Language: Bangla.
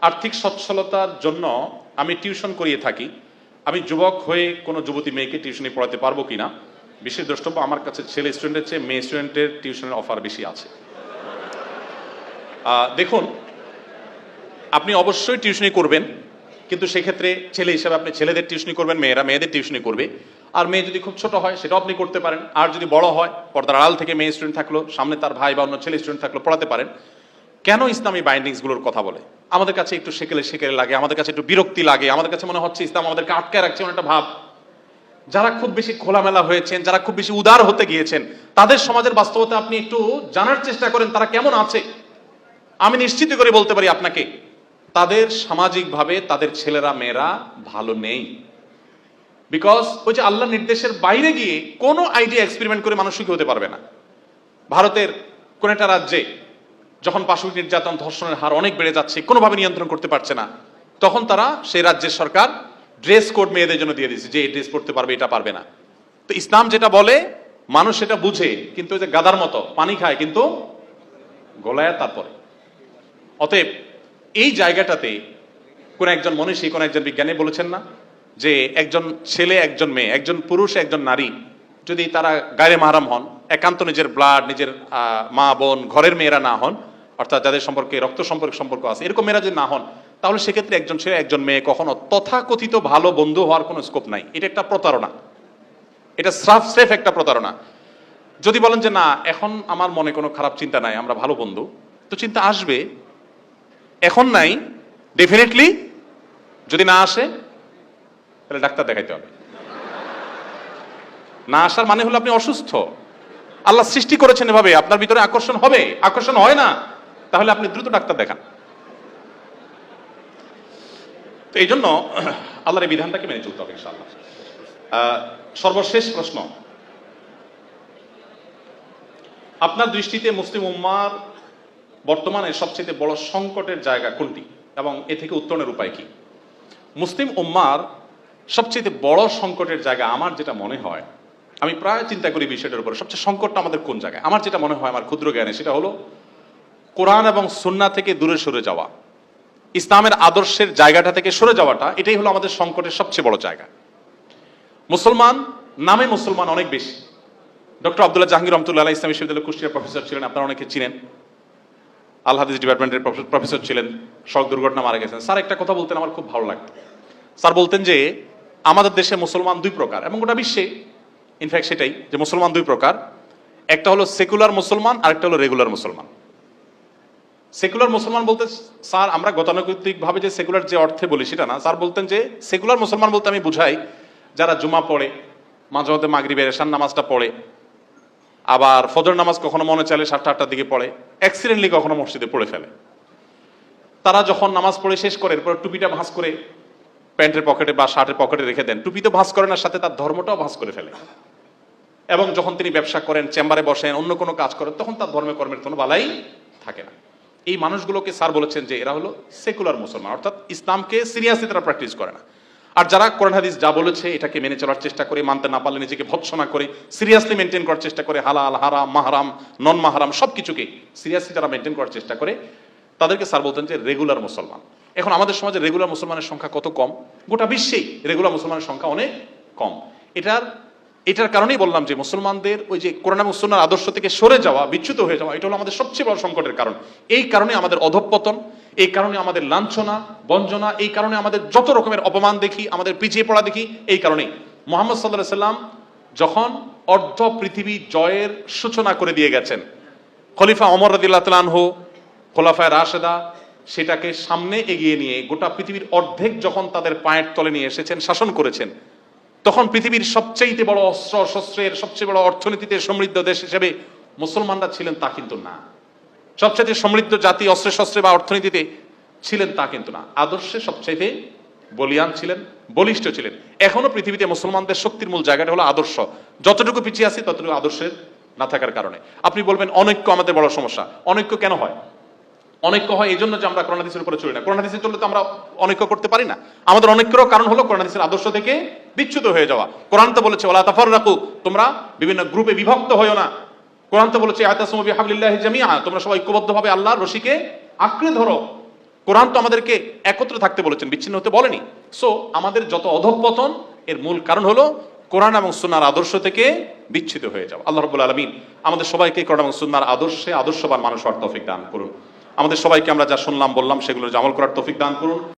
আর্থিক সচ্ছলতার জন্য আমি টিউশন করিয়ে থাকি। আমি যুবক হয়ে কোনো যুবতী মেয়েকে টিউশনি পড়াতে পারব কিনা? বিশেষ দ্রষ্টব্য, আমার কাছে ছেলে স্টুডেন্টের চেয়ে মেয়ে স্টুডেন্টের টিউশনের অফার বেশি আছে। দেখুন, আপনি অবশ্যই টিউশনি করবেন, কিন্তু সেক্ষেত্রে ছেলে হিসাবে আপনি ছেলেদের টিউশনি করবেন, মেয়েরা মেয়েদের টিউশনি করবে। আর মেয়ে যদি খুব ছোট হয়, সেটাও আপনি করতে পারেন। আর যদি বড় হয়, পর্দার আড়াল থেকে মেয়ে স্টুডেন্ট থাকল, সামনে তার ভাই বা অন্য ছেলে স্টুডেন্ট থাকল, পড়াতে পারেন। কেন ইসলামী বাইন্ডিংসগুলোর কথা বলে? আমাদের কাছে একটু সেকেলে সেকেলে লাগে, আমাদের কাছে একটু বিরক্তি লাগে, আমাদের কাছে মনে হচ্ছে ইসলাম আমাদেরকে আটকে রাখছে একটা ভাব। যারা খুব বেশি খোলামেলা হয়েছেন, যারা খুব বেশি উদার হতে গিয়েছেন, তাদের সমাজের বাস্তবতা আপনি একটু জানার চেষ্টা করেন, তারা কেমন আছে? আমি নিশ্চিত করে বলতে পারি আপনাকে, তাদের সামাজিকভাবে তাদের ছেলেরা, মেয়েরা ভালো নেই। বিকজ ওই যে আল্লাহ নির্দেশের বাইরে গিয়ে কোনো আইডিয়া এক্সপেরিমেন্ট করে মানুষ সুখী হতে পারবে না। ভারতের কোন একটা রাজ্যে যখন পাশবিক নির্যাতন ধর্ষণের হার অনেক বেড়ে যাচ্ছে, কোনোভাবে নিয়ন্ত্রণ করতে পারছে না, তখন তারা সেই রাজ্যের সরকার ড্রেস কোড মেয়েদের জন্য দিয়ে দিয়েছে যে এই ড্রেস পড়তে পারবে, এটা পারবে না। তো ইসলাম যেটা বলে, মানুষ সেটা বুঝে, কিন্তু যে গাদার মতো পানি খায়, কিন্তু গলায় তারপরে অতএব এই জায়গাটাতে কোন একজন মনীষী, কোন একজন বিজ্ঞানী বলেছেন না যে একজন ছেলে, একজন মেয়ে, একজন পুরুষ, একজন নারী যদি তারা গায়ে মাহারাম হন, একান্ত নিজের ব্লাড নিজের মা, বোন, ঘরের মেয়েরা না হন অর্থাৎ যাদের সম্পর্কে রক্ত সম্পর্ক সম্পর্ক আছে, এরকম মেয়েরা যদি না হন, তাহলে সেক্ষেত্রে একজন ছেলে একজন মেয়ে কখনো তথাকথিত ভালো বন্ধু হওয়ার কোনো স্কোপ নাই। এটা একটা প্রতারণা। এটা স্রাফ, স্রেফ একটা প্রতারণা। যদি বলেন যে না, এখন আমার মনে কোনো খারাপ চিন্তা নাই, আমরা ভালো বন্ধু, তো চিন্তা আসবে। এখন নাই ডেফিনেটলি যদি না আসে, তাহলে ডাক্তার দেখাইতে হবে। না আসার মানে হলো আপনি অসুস্থ। আল্লাহ সৃষ্টি করেছেন এভাবে, আপনার ভিতরে আকর্ষণ হবে। আকর্ষণ হয় না। তাহলে আপনি দ্রুত ডাক্তার দেখান। তো এই জন্য আল্লাহর এই বিধানটাকে মেনে চলতে হবে ইনশাআল্লাহ। সর্বশেষ প্রশ্ন। আপনার দৃষ্টিতে মুসলিম উম্মার বর্তমানে সবচেয়ে বড় সংকটের জায়গা কোনটি এবং এ থেকে উত্তরণের উপায় কি? মুসলিম উম্মার সবচেয়ে বড় সংকটের জায়গা আমার যেটা মনে হয়, আমি প্রায় চিন্তা করি বিষয়টার উপরে, সবচেয়ে সংকটটা আমাদের কোন জায়গায়? আমার যেটা মনে হয়, আমার ক্ষুদ্র জ্ঞানে, সেটা হলো কোরআন এবং সুন্না থেকে দূরে সরে যাওয়া। ইসলামের আদর্শের জায়গাটা থেকে সরে যাওয়াটা, এটাই হলো আমাদের সংকটের সবচেয়ে বড় জায়গা। মুসলমান, নামে মুসলমান অনেক বেশি। ডক্টর আব্দুল্লাহ জাহাঙ্গীর রহমতুল্লাহ ইসলাম বিশ্ববিদ্যালয় কুষ্টিয়ার প্রফেসর ছিলেন, আপনারা অনেকে চিনেন। আল ডিপার্টমেন্টের প্রফে- প্রফেসর ছিলেন, সড়ক দুর্ঘটনা মারা গেছেন। স্যার, একটা কথা বলতেন আমার খুব ভালো লাগতো। স্যার বলতেন যে, আমাদের দেশে মুসলমান দুই প্রকার এবং গোটা বিশ্বে ইনফ্যাক্ট সেটাই, যে মুসলমান দুই প্রকার। একটা হলো সেকুলার মুসলমান আর একটা হলো রেগুলার মুসলমান। সেকুলার মুসলমান বলতে স্যার, আমরা গতানুগতিকভাবে যে সেকুলার যে অর্থে বলি সেটা না। স্যার বলতেন যে সেকুলার মুসলমান বলতে আমি বুঝাই, যারা জুমা পড়ে, মাঝে মধ্যে মাগরিবের এশান নামাজটা পড়ে, আবার ফজর নামাজ কখনো মনে চাইলে সাতটা আটটার দিকে পড়ে অ্যাক্সিডেন্টলি কখনো মসজিদে পড়ে ফেলে। তারা যখন নামাজ পড়ে শেষ করে, এরপর টুপিটা ভাঁজ করে প্যান্টের পকেটে বা শার্টের পকেটে রেখে দেন, টুপি তো ভাঁজ করেন আর সাথে তার ধর্মটাও ভাঁজ করে ফেলে। এবং যখন তিনি ব্যবসা করেন, চেম্বারে বসেন, অন্য কোনো কাজ করেন, তখন তার ধর্মের কর্মের কোনো বালাই থাকে না। এই মানুষগুলোকে স্যার বলেছেন যে এরা হলো সেকুলার মুসলমান, অর্থাৎ ইসলামকে সিরিয়াসলি তারা প্র্যাকটিস করে না। আর যারা কোরআন হাদিস যা বলেছে এটাকে মেনে চলার চেষ্টা করে, মানতে না পারলে নিজেকে ভৎসনা করে, সিরিয়াসলি মেনটেন করার চেষ্টা করে, হালাল, হারাম, মাহারাম নন মাহারাম সব কিছুকে সিরিয়াসলি যারা মেনটেন করার চেষ্টা করে, তাদেরকে স্যার বলতেন যে রেগুলার মুসলমান। এখন আমাদের সমাজে রেগুলার মুসলমানের সংখ্যা কত কম? গোটা বিশ্বেই রেগুলার মুসলমানের সংখ্যা অনেক কম। এটার এটার কারণেই বললাম যে মুসলমানদের ওই যে করোনা মুসলমানের আদর্শ থেকে সরে যাওয়া, বিচ্যুত হয়ে যাওয়া, এটা হলো আমাদের সবচেয়ে বড় সংকটের কারণ। এই কারণে আমাদের অধঃপতন, এই কারণে আমাদের লাঞ্ছনা বঞ্চনা এই কারণে আমাদের যত রকমের অপমান দেখি, আমাদের পিছিয়ে পড়া দেখি, এই কারণেই। মোহাম্মদ সাল্লাহ সাল্লাম যখন অর্ধ পৃথিবী জয়ের সূচনা করে দিয়ে গেছেন, খলিফা অমর রদিল্লাহ তালানহু খোলাফায় রাশেদা, সেটাকে সামনে এগিয়ে নিয়ে গোটা পৃথিবীর অর্ধেক যখন তাদের পায়ের তলে নিয়ে এসেছেন, শাসন করেছেন তখন পৃথিবীর সবচেয়ে বড় অস্ত্র শস্ত্রের সবচেয়ে বড় অর্থনীতিতে সমৃদ্ধ দেশ হিসেবে মুসলমানরা ছিলেন তা কিন্তু না। সবচাইতে সমৃদ্ধ জাতি অস্ত্রে শস্ত্রে বা অর্থনীতিতে ছিলেন তা কিন্তু না। আদর্শে সবচাইতে বলিয়ান ছিলেন, বলিষ্ঠ ছিলেন। এখনও পৃথিবীতে মুসলমানদের শক্তির মূল জায়গাটা হলো আদর্শ। যতটুকু পিছিয়ে আছি, ততটুকু আদর্শের না থাকার কারণে। আপনি বলবেন, অনৈক্য আমাদের বড় সমস্যা। অনৈক্য কেন হয়? অনৈক্য হয় এই জন্য যে আমরা কোরআন হাদিসের উপরে চলি না। কোরআন হাদিসে চললে তো আমরা অনৈক্য করতে পারি না। আমাদের অনৈক্যর কারণ হলো কোরআন হাদিসের আদর্শ থেকে বিচ্যুত হয়ে যাওয়া। কোরআন তো বলেছে ওলা তাফার রাখু তোমরা বিভিন্ন গ্রুপে বিভক্ত হয়েও না। কোরআন তো বলেছে আয়াতাসমবি হাবলিল্লাহ জামিয়া তোমরা সবাই ঐক্যবদ্ধভাবে আল্লাহর রশিকে আঁকড়ে ধরো। কোরআন তো আমাদেরকে একত্র থাকতে বলেছেন, বিচ্ছিন্ন হতে বলেনি। সো আমাদের যত অধঃপতন, এর মূল কারণ হলো কোরআন এবং সুন্নার আদর্শ থেকে বিচ্ছিত হয়ে যাওয়া। আল্লাহ রবুল আলমিন আমাদের সবাইকে কোরআন এবং সুন্নার আদর্শে আদর্শবান মানুষ হওয়ার তৌফিক দান করুন। আমাদের সবাইকে আমরা যা শুনলাম, বললাম সেগুলো জামল করার তৌফিক দান করুন।